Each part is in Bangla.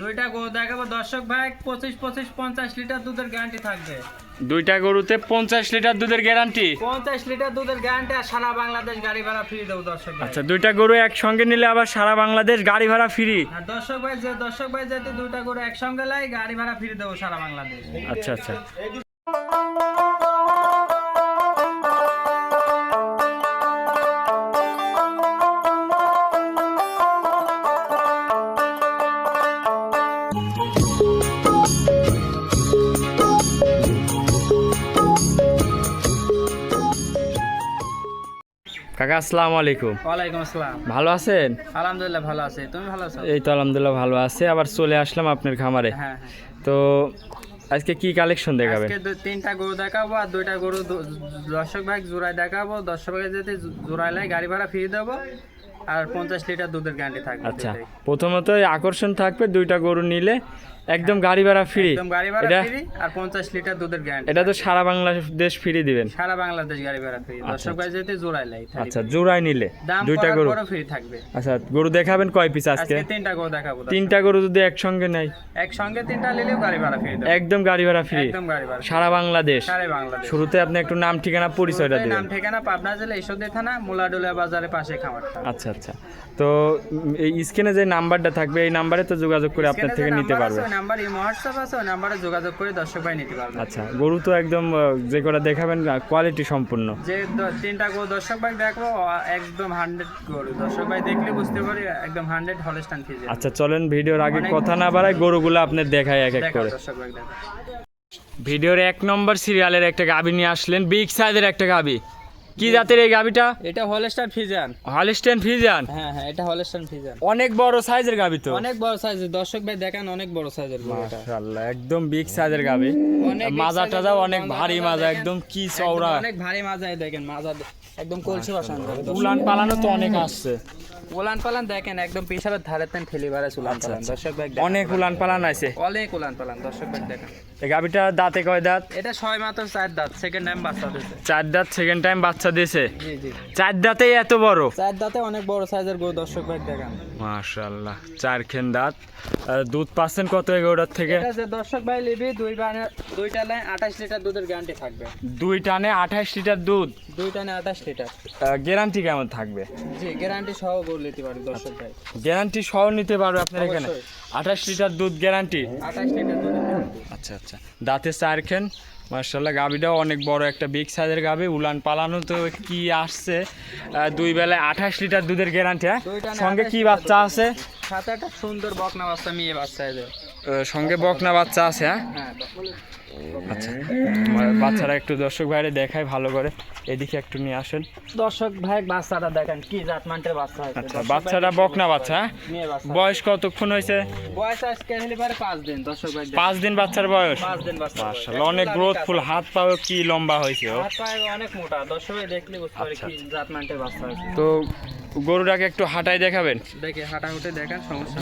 দুইটা গরু দেখাবো। দর্শক ভাই পঁচিশ পঁচিশ পঞ্চাশ লিটার দুধের গ্যারান্টি থাকবে। দুইটা গরুতে পঞ্চাশ লিটার দুধের গ্যারান্টি পঞ্চাশ লিটার দুধের গ্যারান্টি আর সারা বাংলাদেশ গাড়ি ভাড়া ফ্রি দেবো দর্শক আচ্ছা দুইটা গরু একসঙ্গে নিলে আবার সারা বাংলাদেশ গাড়ি ভাড়া ফ্রি আর দর্শক ভাই যে দর্শক ভাই যাতে দুইটা গরু একসঙ্গে লাই গাড়ি ভাড়া ফ্রি দেবো সারা বাংলাদেশ। আচ্ছা আচ্ছা। কাকা আসসালামু আলাইকুম। ওয়ালাইকুম আসসালাম। ভালো আছেন? আলহামদুলিল্লাহ ভালো আছে। তুমি ভালো আছো? এই তো আলহামদুলিল্লাহ ভালো আছে। আবার চলে আসলাম আপনার খামারে। হ্যাঁ তো আজকে কি কালেকশন দেখাবেন? আজকে তিনটা গরু দেখাবো আর দুইটা গরু দু- দর্শক ভাই জোড়ায় দেখাবো। দর্শক ভাই যাতে জোড়ায় লাই গাড়ি ভাড়া ফ্রি দেবো। আর পঞ্চাশ লিটার দুধের গ্যারান্টি থাকবে আচ্ছা প্রথমত আকর্ষণ থাকবে দুইটা গরু নিলে। একদম গাড়ি ভাড়া ফ্রি একদম গাড়ি ভাড়া ফ্রি আর পঞ্চাশ লিটার দুধের গ্যারান্টি এটা তো সারা বাংলাদেশ ফ্রি দিবেন। সারা বাংলাদেশ গাড়ি ভাড়া ফ্রি দর্শক ভাই যেতে জোড়ায় লাই। আচ্ছা জোড়ায় নিলে দুইটা গরু। ফ্রি থাকবে। আচ্ছা গরু দেখাবেন কয় পিস আজকে? আজকে তিনটা গরু দেখাবো তিনটা গরু যদি একসঙ্গে নেই একসঙ্গে তিনটা নিলেও গাড়ি ভাড়া ফ্রি দেবো। একদম গাড়ি ভাড়া ফ্রি একদম গাড়ি ভাড়া সারা বাংলাদেশ। সারা বাংলাদেশ। শুরুতে আপনি একটু নাম ঠিকানা পরিচয়টা দিবেন। নাম ঠিকানা পাবনা জেলা ঈশ্বরদী থানা মুলাডুলিয়া বাজারের পাশে খামারটা। আচ্ছা আচ্ছা। তো এই স্ক্রিনে যে নাম্বারটা থাকবে এই নাম্বারে তো যোগাযোগ করে আপনার থেকে নিতে পারবে। নাম্বার এই হোয়াটসঅ্যাপ আছে ওই নাম্বারে যোগাযোগ করে দর্শক ভাই নিতে পারবে। আচ্ছা গরু তো একদম যে কটা দেখাবেন কোয়ালিটি সম্পূর্ণ। যে তিনটা গরু দর্শক ভাই দেখব একদম হান্ড্রেড গরু। দর্শক ভাই দেখলে বুঝতে পারি একদম হান্ড্রেড হলস্টান ফিজে আচ্ছা চলেন ভিডিওর আগে কথা না বাড়ায় গরুগুলো আপনার দেখায় এক এক করে। দর্শক ভাই ভিডিওর এক নম্বর সিরিয়ালের একটা গাবি নিয়ে আসলেন বিগ সাইজের একটা গাবি। কি জাতের এই গাবিটা? এটা হলস্টার ফিজান হলিস্টেন ফিজান হ্যাঁ হ্যাঁ এটা হলস্টার ফিজান অনেক বড় সাইজের গাবি তো। অনেক বড় সাইজের দর্শক ভাই দেখেন অনেক বড় সাইজের মাশাআল্লাহ একদম বিগ সাইজের গাবি। অনেক মাজা টাজা অনেক ভারী মাজা একদম কি চওড়া। অনেক ভারী মাজা দেখেন মাজা একদম কলসি বাসান উলান পালানো তো অনেক আসছে। উলান পালান দেখেন একদম পিছাবের ধারে তেন ঠেলি বাড়ে উলান পালান দর্শক ভাই অনেক উলান পালান আছে অনেক উলান পালান দর্শক ভাই দেখেন। এই গাবিটা দাঁতে কয় দাঁত? এটা ছয় মাত্র চার দাঁত সেকেন্ড টাইম বাচ্চা দিচ্ছে চার দাঁত সেকেন্ড টাইম বাচ্চা দিয়েছে জি জি। চার দাঁতেই এত বড়? চার দাঁতে অনেক বড় সাইজের গরু দর্শক ভাই দেখেন। মাশাআল্লাহ চার খেন দাঁত। দুধ পাচ্ছেন কত এগারোটার থেকে? দর্শক ভাই লিবি দুই বানে দুইটা লাইন আঠাশ লিটার দুধের গ্যারান্টি থাকবে। দুই টানে আঠাশ লিটার দুধ? দুই টানে আঠাশ লিটার। গ্যারান্টি কেমন থাকবে? জি গ্যারান্টি সহ গরু নিতে পারি দর্শক ভাই। গ্যারান্টি সহ নিতে পারবে আপনার এখানে? আঠাশ লিটার দুধ গ্যারান্টি আঠাশ লিটার গ্যারান্টি আচ্ছা আচ্ছা। দাঁতে চার খেন মার্শাল্লাহ গাবিটাও অনেক বড় একটা বিগ সাইজের গাবি উলান পালানো তো কি আসছে? দুই বেলায় আঠাশ লিটার দুধের গ্যারান্টি হ্যাঁ? সঙ্গে কি বাচ্চা আছে? সাথে একটা সুন্দর বকনা বাচ্চা মেয়ে বাচ্চা এদের সঙ্গে বকনা বাচ্চা আছে হ্যাঁ? হ্যাঁ আচ্ছা বাচ্চারা একটু দর্শক বাইরে দেখায় ভালো করে। এদিকে একটু নিয়ে আসেন। দর্শক ভাই বাচ্চাটা দেখেন কি জাতমান্টের বাচ্চা আচ্ছা বাচ্চাটা বকনা বাচ্চা হ্যাঁ? বাচ্চা। বয়স কতক্ষণ হয়েছে? বয়স আজকে হলে পারে পাঁচ দিন দর্শক ভাই দেখেন। পাঁচ দিন বাচ্চার বয়স? পাঁচ দিন বাচ্চা। মার্শাল্লাহ অনেক গ্রোথফুল হাত পাও কি লম্বা হয়েছে হাত পায়ে অনেক মোটা দর্শক ভাই দেখলে বুঝতে পারি আচ্ছা, কি জাতমান্টের বাচ্চা তো গরুটাকে একটু হাঁটাই দেখাবেন? দেখে হাঁটা উঠে দেখেন সমস্যা।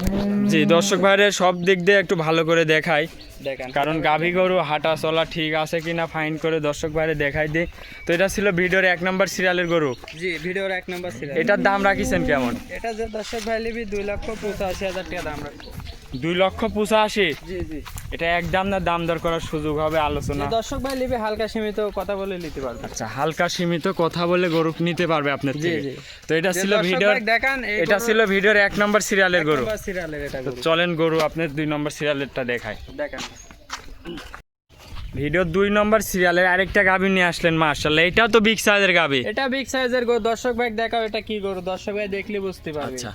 জি দর্শক ভাইরে সব দিক দিয়ে একটু ভালো করে দেখাই। দেখেন। কারণ গাভী গরু হাঁটা চলা ঠিক আছে কিনা ফাইন করে দর্শক ভাইরে দেখাই দিই। তো এটা ছিল ভিডিওর এক নম্বর সিরিয়ালের গরু। জি ভিডিওর এক নম্বর সিরিয়াল। এটার দাম রাখিছেন কেমন? এটা যে দর্শক ভাই লিবি দুই লক্ষ পঁচাশি হাজার টাকা দাম রাখব দুই লক্ষ পঁচাশি? জি জি। এটা একদম না দাম দর করার সুযোগ হবে আলোচনা। দর্শক ভাই লিবি হালকা সীমিত কথা বলে নিতে পারবে। আচ্ছা হালকা সীমিত কথা বলে গরু নিতে পারবে আপনার জি, থেকে। জি। তো এটা ছিল ভিডিওর দেখান এটা ছিল ভিডিওর এক নম্বর সিরিয়ালের গরু। সিরিয়ালের এটা চলেন গরু আপনার দুই নম্বর সিরিয়ালেরটা দেখায় দেখেন। ভিডিও দুই নম্বর সিরিয়ালের আরেকটা গাভী নিয়ে আসলেন মার্শাল্লাহ এটাও তো বিগ সাইজের গাভী এটা বিগ সাইজের গো দর্শক ভাই দেখাও এটা কি গরু। দর্শক ভাই দেখলে বুঝতে পারবে। আচ্ছা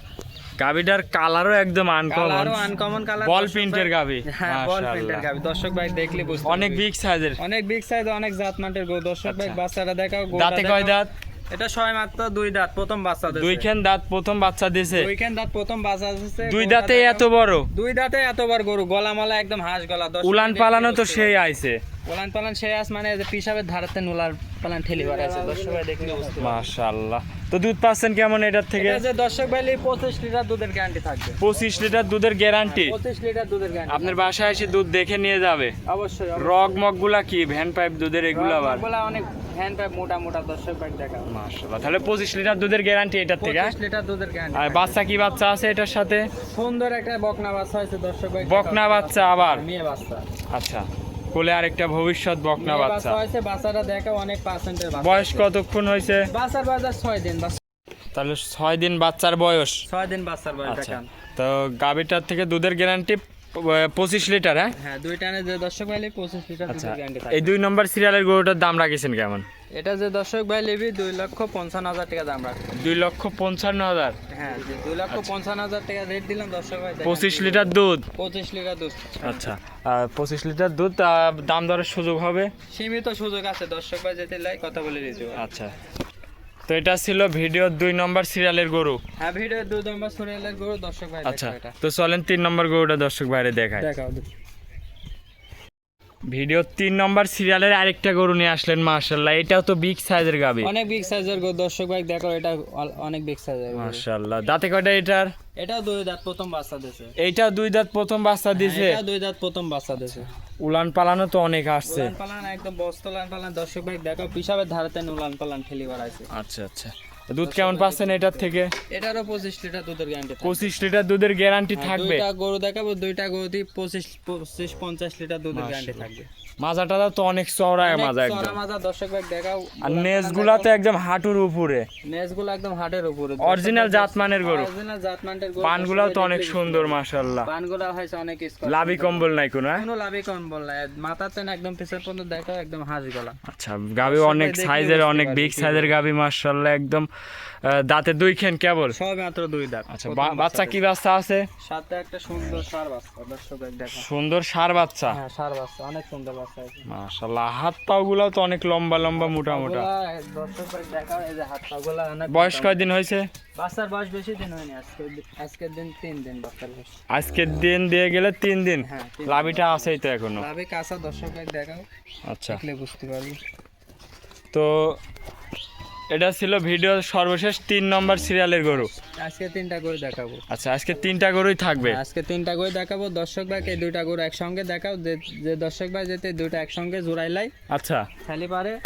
গাভীটার কালারও একদম আনকমন আনকমন কালার বল প্রিন্টের গাভী হ্যাঁ বল প্রিন্টের গাবি। দর্শক ভাই দেখলে বুঝতে অনেক বিগ সাইজের অনেক বিগ সাইজ অনেক জাত জাতমান্টের গো দর্শক ভাই আচ্ছা। বাচ্চাটা দেখাও গো দাঁতে কয় দাঁত? এটা ছয় মাত্র দুই দাঁত প্রথম বাচ্চা দিছে। দুইখান দাঁত প্রথম বাচ্চা দিয়েছে দুইখান দাঁত প্রথম বাচ্চা দিছে দুই দাঁতে এত বড়? দুই দাঁতে এতবার গরু গলা মালা একদম হাঁস গলা উলান পালানো তো সেই। আইছে। উলান পালান সেই আস মানে যে পিসাবের ধারাতে নুলার পালান ঠেলি আছে দর্শক ভাই দেখলে বুঝতে মাশাআল্লাহ। তো দুধ পাচ্ছেন কেমন এটার থেকে? এটা যে দর্শক ভাই পঁচিশ লিটার দুধের গ্যারান্টি থাকবে। পঁচিশ লিটার দুধের গ্যারান্টি পঁচিশ লিটার দুধের গ্যারান্টি আপনার বাসায় এসে দুধ দেখে নিয়ে যাবে? অবশ্যই রগ মগগুলা কি? ভ্যান পাইপ দুধের এগুলো আবার? বলা অনেক হ্যান্ড পাইপ মোটা মোটা দর্শক ভাই দেখাবো মাশাল্লাহ তাহলে পঁচিশ লিটার দুধের গ্যারান্টি এটার থেকে হ্যাঁ? পঁচিশ লিটার দুধের গ্যারান্টি আর বাচ্চা কি বাচ্চা আছে এটার সাথে? সুন্দর একটা বকনা বাচ্চা হয়েছে দর্শক ভাই। বকনা বাচ্চা আবার? মেয়ে বাচ্চা। আচ্ছা। কোলে আরেকটা ভবিষ্যৎ বকনা বাচ্চা। বাচ্চা হয়েছে বাচ্চাটা দেখো অনেক পার্সেন্টের বয়স কতক্ষণ হয়েছে? বাচ্চার বাজার ছয় দিন তাহলে ছয় দিন বাচ্চার বয়স। ছয় দিন বাচ্চার বয়স আচ্ছা। তো গাবিটার থেকে দুধের গ্যারান্টি পঁচিশ লিটার হ্যাঁ? হ্যাঁ দুই টানে যে দর্শক ভাই পঁচিশ লিটার আচ্ছা। এই দুই নম্বর সিরিয়ালের গরুটার দাম রাখিয়েছেন কেমন? এটা যে দর্শক ভাই লিবি দুই লক্ষ পঞ্চান্ন হাজার টাকা দাম রাখবে। দুই লক্ষ পঞ্চান্ন হাজার। হ্যাঁ দুই লক্ষ পঞ্চান্ন হাজার টাকা রেট দিলাম দর্শক ভাই দেখেন। পঁচিশ লিটার দুধ। পঁচিশ লিটার দুধ। আচ্ছা আর পঁচিশ লিটার দুধ আহ, দাম দরের সুযোগ হবে? সীমিত সুযোগ আছে দর্শক ভাই যেতে লাই কথা বলে দিতে। আচ্ছা। তো এটা ছিল ভিডিওর দুই নম্বর সিরিয়ালের গরু। হ্যাঁ ভিডিও দুই নম্বর সরিয়ালের গরু দর্শক ভাই আচ্ছা তো চলেন তিন নম্বর গরুটা দর্শক বাইরে দেখায় দেখাও ভিডিও তিন নম্বর সিরিয়ালের আরেকটা গরু নিয়ে আসলেন মার্শাল্লাহ এটাও তো বিগ সাইজের গাবি। অনেক বিগ সাইজের গরু দর্শক ভাই দেখো এটা অনেক বিগ সাইজের। মার্শাল্লাহ দাঁতে কয়টা এটার? এটাও দুই দাঁত প্রথম বাচ্চা দিছে এইটা দুই দাঁত প্রথম বাচ্চা দিছে এটা দুই দাঁত প্রথম বাচ্চা দিছে উলান পালানো তো অনেক আসছে। উলান পালান একদম বস্তলান পালান। দর্শক ভাই দেখো পিসাবের ধারেতে উলান পালান ঠেলি বাড়াইছে। আচ্ছা আচ্ছা। দুধ কেমন পাচ্ছেন এটার থেকে? এটারও পঁচিশ লিটার দুধের গ্যারান্টি পঁচিশ লিটার দুধের গ্যারান্টি থাকবে? দুইটা গরু দেখাবো দুইটা পঁচিশ পঁচিশ পঞ্চাশ লিটার দুধের গ্যারান্টি থাকবে। মাজাটা তো অনেক মাজা একদম। মাজা দর্শক ভাই দেখাও। আর নেজগুলা তো একদম হাঁটুর উপরে। নেজগুলো একদম হাটের উপরে। অরিজিনাল জাতমানের গরু। অরিজিনাল জাতমানের গরু। পানগুলাও তো অনেক সুন্দর মাশাল্লাহ পানগুলো হয়েছে অনেক লাভি কম্বল নাই কোনো হ্যাঁ? কোনো লাভই কম বললা মাথার তেন একদম পিছের পর্যন্ত দেখো একদম হাঁস গলা। আচ্ছা গাবি অনেক সাইজের অনেক বিগ সাইজের গাবি মাশাল্লাহ একদম দাঁতে দুই খেন কেবল? সবমাত্র দুই দাঁত। আচ্ছা বাচ্চা কি বাচ্চা আছে? সাথে একটা সুন্দর সার বাচ্চা দর্শক দেখো। সুন্দর সার বাচ্চা? হ্যাঁ সার বাচ্চা অনেক সুন্দর বাচ্চা আছে। মাশাল্লাহ হাত পাও গুলাও তো অনেক লম্বা লম্বা মোটা মোটা। দর্শক ভাই দেখো এই যে হাত পা গুলা অনেক বয়স। কয়দিন হয়েছে? বাচ্চার বয়স বেশি দিন হয়নি আজকে আজকের দিন তিন দিন বাচ্চার বয়স। আজকের দিন দিয়ে গেলে তিন দিন? হ্যাঁ লাভিটা আছেই তো এখনও। লাভে কাঁচা দর্শক ভাই দেখাও। আচ্ছা। দেখলে বুঝতে পারবি। তো এটা ছিল ভিডিও সর্বশেষ তিন নম্বর সিরিয়ালের গরু। আজকে তিনটা গরু দেখাবো। আচ্ছা আজকে তিনটা গরুই থাকবে। আজকে তিনটা গরু দেখাবো। দর্শক ভাইকে দুইটা গরু একসঙ্গে দেখাও। যে- যে দর্শক ভাই যেতে দুইটা একসঙ্গে জোড়াইলাই আচ্ছা। খালি পারে।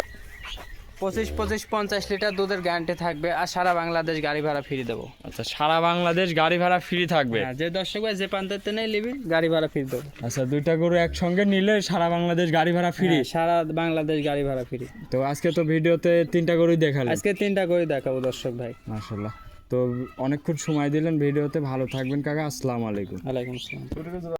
পঁচিশ পঁচিশ পঞ্চাশ লিটার দুধের গ্যারান্টি থাকবে আর সারা বাংলাদেশ গাড়ি ভাড়া ফ্রি দেবো। আচ্ছা সারা বাংলাদেশ গাড়ি ভাড়া ফ্রি থাকবে? হ্যাঁ যে দর্শক ভাই যে প্রান্তের নেই নিবি গাড়ি ভাড়া ফ্রি দেবো। আচ্ছা দুইটা গরু একসঙ্গে নিলে সারা বাংলাদেশ গাড়ি ভাড়া ফ্রি হ্যাঁ, সারা বাংলাদেশ গাড়ি ভাড়া ফ্রি তো আজকে তো ভিডিওতে তিনটা গরুই দেখালেন। আজকে তিনটা করে দেখাবো দর্শক ভাই। মাশাল্লাহ তো অনেকক্ষণ সময় দিলেন ভিডিওতে ভালো থাকবেন কাকা আসসালামু আলাইকুম। ওয়ালাইকুম আসসালাম।